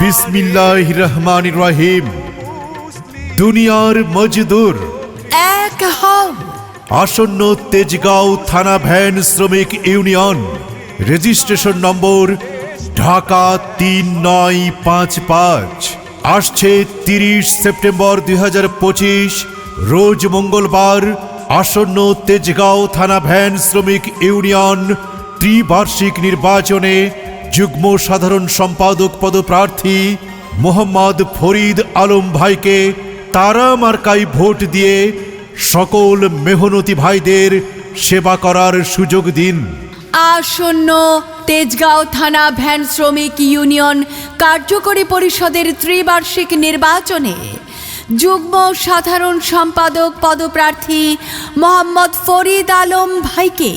বিসমিল্লাহ রহমান রহিম দুনিয়ার মজদুর। এক আসন্ন তেজগাঁও থানা ভ্যান শ্রমিক ইউনিয়ন। রেজিস্ট্রেশন নম্বর ঢাকা তিন নয় পাঁচ পাঁচ। আসছে তিরিশ সেপ্টেম্বর দুই হাজার পঁচিশ রোজ মঙ্গলবার আসন্ন তেজগাঁও থানা ভ্যান শ্রমিক ইউনিয়ন ত্রিবার্ষিক নির্বাচনে যুগ্ম সাধারণ সম্পাদক পদপ্রার্থী মোহাম্মদ ফরিদ আলম ভাইকে তারা মার্কাই ভোট দিয়ে সকল মেহনতি ভাইদের সেবা করার সুযোগ দিন। আসন্ন তেজগাঁও থানা ভ্যান শ্রমিক ইউনিয়ন কার্যকরী পরিষদের ত্রিবার্ষিক নির্বাচনে যুগ্ম সাধারণ সম্পাদক পদপ্রার্থী মোহাম্মদ ফরিদ আলম ভাইকে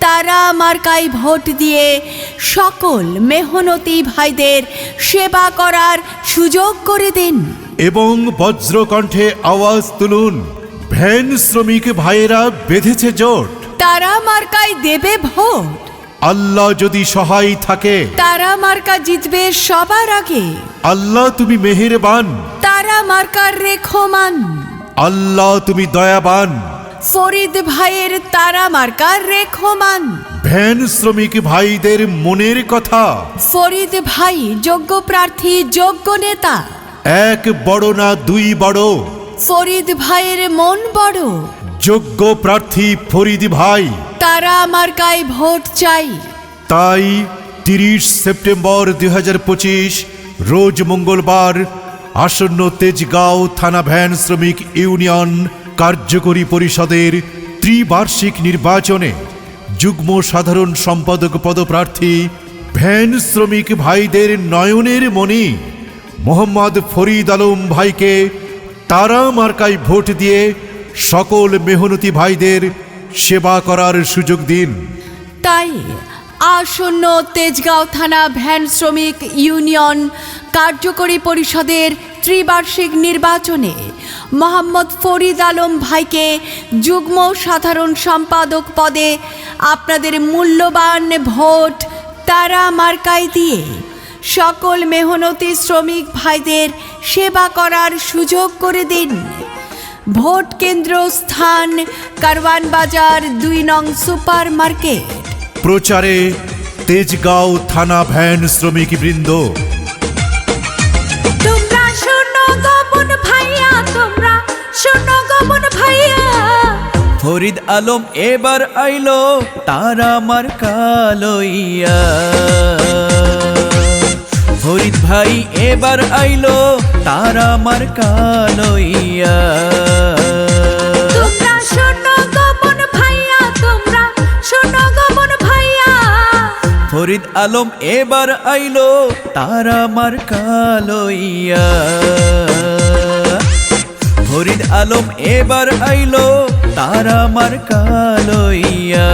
তারা মার্কাই ভোট দিয়ে সকল মেহনতি ভাইদের সেবা করার সুযোগ করে দিন। এবং বজ্রকণ্ঠে আওয়াজ তুলুন। ভ্যান শ্রমিক ভাইয়েরা বেঁধেছে জোট। তারা মার্কায় দেবে ভোট। আল্লাহ যদি সহায় থাকে। তারা মার্কা জিতবে সবার আগে। আল্লাহ তুমি মেহেরবান। তারা মার্কার রেখমান। আল্লাহ তুমি দয়াবান। ফরিদ ভাইয়ের তারা মার্কার রেখমান। ভ্যান শ্রমিক ভাইদের মনের কথা। ফরিদ ভাই যোগ্য প্রার্থী যোগ্য নেতা। এক বড় না দুই বড়। ফরিদ ভাইয়ের মন বড়। যোগ্য প্রার্থী ফরিদ ভাই। তারা মার্কায় ভোট চাই। তাই তিরিশ সেপ্টেম্বর দুই হাজার পঁচিশ রোজ মঙ্গলবার আসন্ন তেজগাঁও থানা ভ্যান শ্রমিক ইউনিয়ন কার্যকরী পরিষদের ত্রিবার্ষিক নির্বাচনে যুগ্ম সাধারণ সম্পাদক পদপ্রার্থী ভ্যান শ্রমিক ভাইদের নয়নের মণি মোহাম্মদ ফরিদ আলম ভাইকে তারা মার্কায় ভোট দিয়ে সকল মেহনতি ভাইদের সেবা করার সুযোগ দিন। তাই আসন্ন তেজগাঁও থানা ভ্যান শ্রমিক ইউনিয়ন কার্যকরী পরিষদের ত্রিবার্ষিক নির্বাচনে মোহাম্মদ ফরিদ আলম ভাইকে যুগ্ম সাধারণ সম্পাদক পদে আপনাদের মূল্যবান ভোট তারা মার্কাই দিয়ে সকল মেহনতি শ্রমিক ভাইদের সেবা করার সুযোগ করে দিন। ভোট কেন্দ্র স্থান কারওয়ান বাজার দুই নং সুপার মার্কেট। প্রচারে তেজগাঁও থানা ভ্যান শ্রমিক বৃন্দ ফরিদ আলম এবার আইলো তারা আমার কালইয়া ফরিদ ভাই এবার আইলো তারা আমার কালইয়া ফরিদ আলম এবার আইলো তারা আমার কালইয়া ফরিদ আলম এবার আইলো তারা আমার কালইয়া।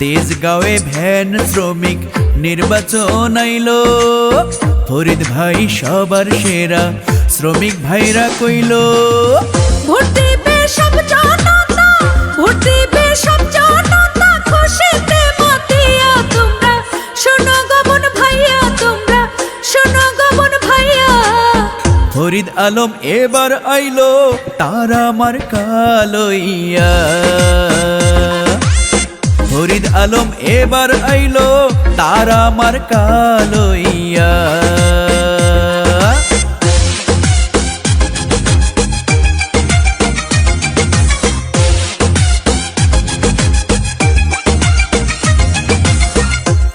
তেজগাঁওয়ে ভ্যান শ্রমিক নির্বাচন আইলো। ফরিদ ভাই সবার সেরা শ্রমিক ভাইরা কইল ভোট দিবে সব জনতা ভোট দিবে সব জনতা খুশিতে মাতিয়া তোমরা। শোনো গমন ভাইয়া তোমরা শোনো গমন ভাইয়া। ফরিদ আলম এবার আইলো তারা আমার কালইয়া। ফরিদ আলম এবার আইলো তারা আমার কালইয়া।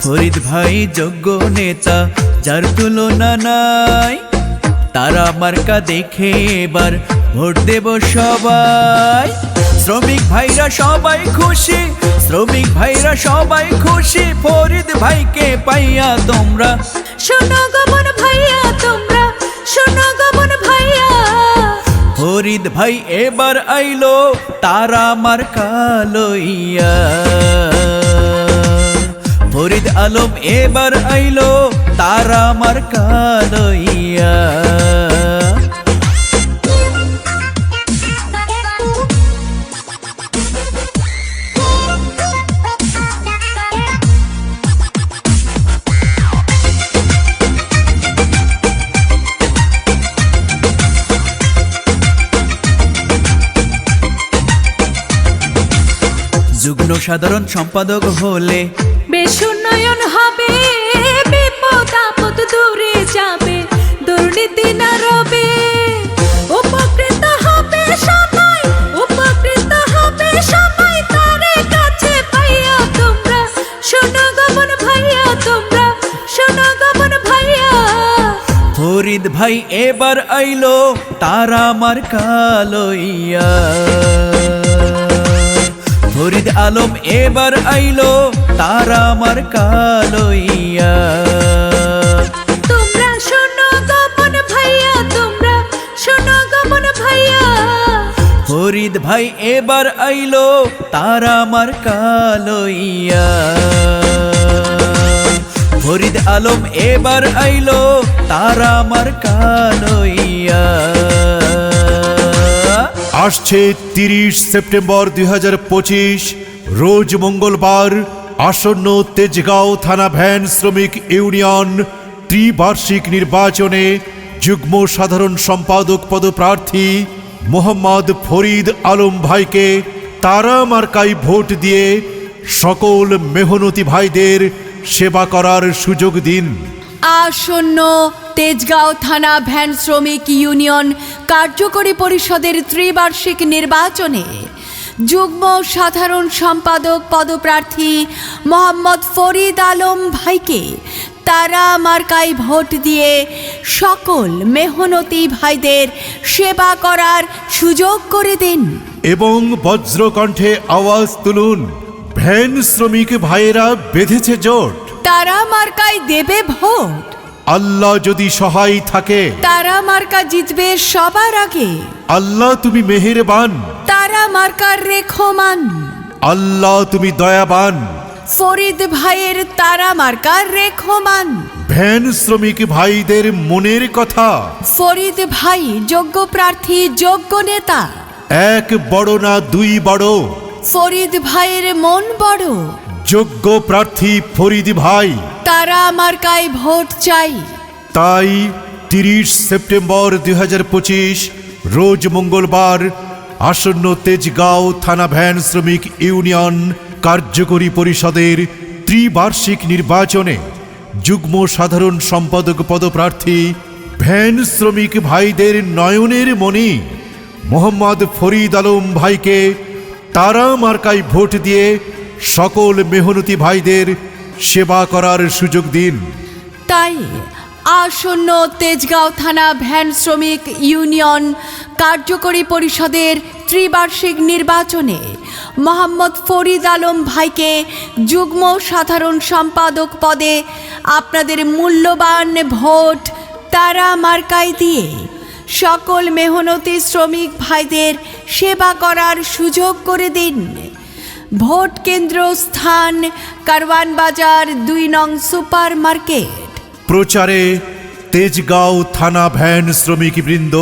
ফরিদ ভাই যোগ্য নেতা যার তুলনা নাই তারা মার্কা দেখে এবার ভোট দেব সবাই। শ্রমিক ভাইরা সবাই খুশি শ্রমিক ভাইরা সবাই খুশি ফরিদ ভাইকে পাইয়া তোমরা। শোনো গমন ভাইয়া তোমরা শোনো গমন ভাইয়া। ফরিদ ভাই এবার আইলো তারা আমার কালইয়া ফরিদ আলম এবার আইলো তারা আমার কালইয়া সাধারণ সম্পাদক হলে বেশ উন্নয়ন হবে বিপদ আপদ দূরে যাবে দুর্নীতি না রবে উপকৃত হবে সবাই উপকৃত হবে সবাই তারে কাছে পাইয়া তোমরা। শোনো গমন ভাইয়া তোমরা। শোনো গমন ভাইয়া। ফরিদ ভাই এবার আইলো তারা আমার কালইয়া ফরিদ আলম এবার আইলো তারা আমার কালইয়া। তোমরা শোনো ভাইয়া তোমরা শোনো ভাইয়া। ফরিদ ভাই এবার আইলো তারা আমার কালইয়া। ফরিদ আলম এবার আইলো তারা আমার কালইয়া। আসছে তিরিশ সেপ্টেম্বর দুই হাজার পঁচিশ, রোজ মঙ্গলবার, আসন্ন তেজগাঁও থানা ভ্যান শ্রমিক ইউনিয়ন ত্রিবার্ষিক নির্বাচনে যুগ্ম সাধারণ সম্পাদক পদপ্রার্থী মোহাম্মদ ফরিদ আলম ভাইকে তারা মার্কাই ভোট দিয়ে সকল মেহনতি ভাইদের সেবা করার সুযোগ দিন। আসন্ন তেজগাঁও থানা ভ্যান শ্রমিক ইউনিয়ন কার্যকরী পরিষদের ত্রিবার্ষিক নির্বাচনে যুগ্ম সাধারণ সম্পাদক পদপ্রার্থী মোহাম্মদ ফরিদ আলম ভাইকে তারা মার্কাই ভোট দিয়ে সকল মেহনতি ভাইদের সেবা করার সুযোগ করে দিন। এবং বজ্রকণ্ঠে আওয়াজ তুলুন ভ্যান শ্রমিক ভাইয়েরা বেঁধেছে জোট। তারা মার্কায় দেবে ভোট। আল্লাহ যদি সহায় থাকে তারা মার্কা জিতবে সবার আগে। আল্লাহ তুমি মেহেরবান। তারা মার্কার রেখমান। আল্লাহ তুমি দয়াবান। ফরিদ ভাইয়ের তারা মার্কার রেখমান। ভ্যান শ্রমিক ভাইদের মনের কথা। ফরিদ ভাই যোগ্য প্রার্থী যোগ্য নেতা। এক বড় না দুই বড়। ফরিদ ভাইয়ের মন বড়। যোগ্য প্রার্থী ফরিদ ভাই। তারা মার্কায় ভোট চাই। তাই তিরিশ সেপ্টেম্বর দুই রোজ মঙ্গলবার আসন্ন তেজগাঁও থানা ভ্যান শ্রমিক ইউনিয়ন কার্যকরী পরিষদের ত্রিবার্ষিক নির্বাচনে যুগ্ম সাধারণ সম্পাদক পদপ্রার্থী ভ্যান শ্রমিক ভাইদের নয়নের মণি মোহাম্মদ ফরিদ আলম ভাইকে তারা মার্কায় ভোট দিয়ে সকল মেহনতি ভাইদের সেবা করার সুযোগ দিন। তাই আসন্ন তেজগাঁও থানা ভ্যান শ্রমিক ইউনিয়ন কার্যকরী পরিষদের ত্রিবার্ষিক নির্বাচনে মোহাম্মদ ফরিদ আলম ভাইকে যুগ্ম সাধারণ সম্পাদক পদে আপনাদের মূল্যবান ভোট তারা মার্কাই দিয়ে সকল মেহনতি শ্রমিক ভাইদের সেবা করার সুযোগ করে দিন। ভোট কেন্দ্র স্থান কারওয়ান বাজার দুই নং সুপার মার্কেট প্রচারে তেজগাঁও থানা ভ্যান শ্রমিক বৃন্দ